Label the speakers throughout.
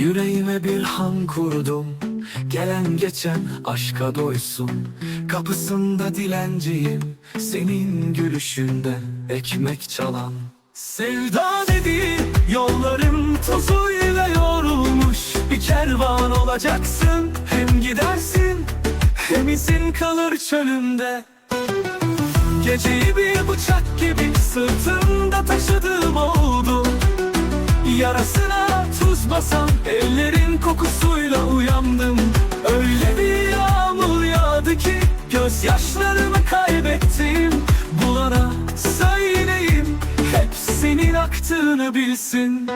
Speaker 1: Yüreğime bir han kurdum. Gelen geçen aşka doysun. Kapısında dilenciyim. Senin gülüşünde ekmek çalan. Sevda dediğin yollarım tozu ile yorulmuş. Bir kervan olacaksın Hem gidersin hem izin kalır çölümde. Geceyi bir bıçak gibi sırtımda taşıdığım oldu. Yarasına tuz basan ellerin kokusuyla uyandım. Öyle bir yağmur yağdı ki gözyaşlarımı kaybettim. Bulana söyleyeyim hep senin aktığını bilsin.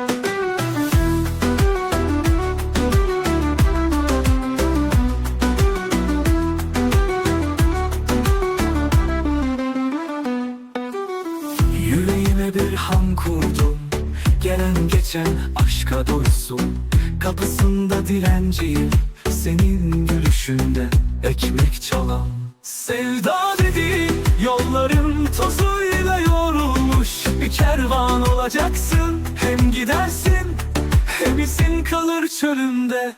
Speaker 1: Yüreğime bir han kurdum. Gelen geçen aşka doysun Kapısında dilenciyim Senin gülüşünde ekmek çalan Sevda dediğin yolların tozuyla yorulmuş Bir kervan olacaksın. Hem gidersin hem izin kalır çölümde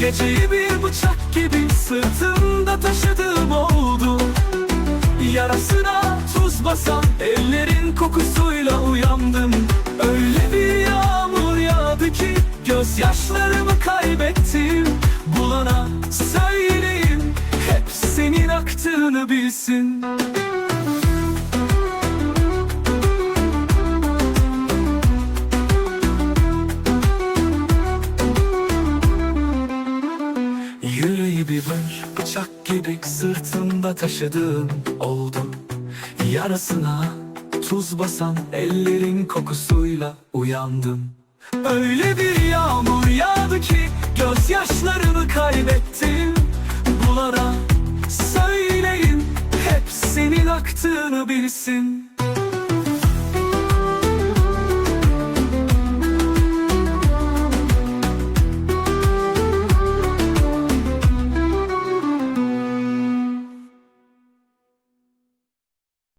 Speaker 1: Geceyi bir bıçak gibi sırtımda taşıdığım oldu. Yarasına tuz basan ellerin kokusuyla gözyaşlarımı kaybettim. Bulana söyleyeyim hep senin aktığını bilsin. Yüreği bir bıçak gibi sırtımda taşıdığım oldu Yarasına tuz basan ellerin kokusuyla uyandım Öyle bir kaybettim. Bulana söyleyin hep senin aktığını bilsin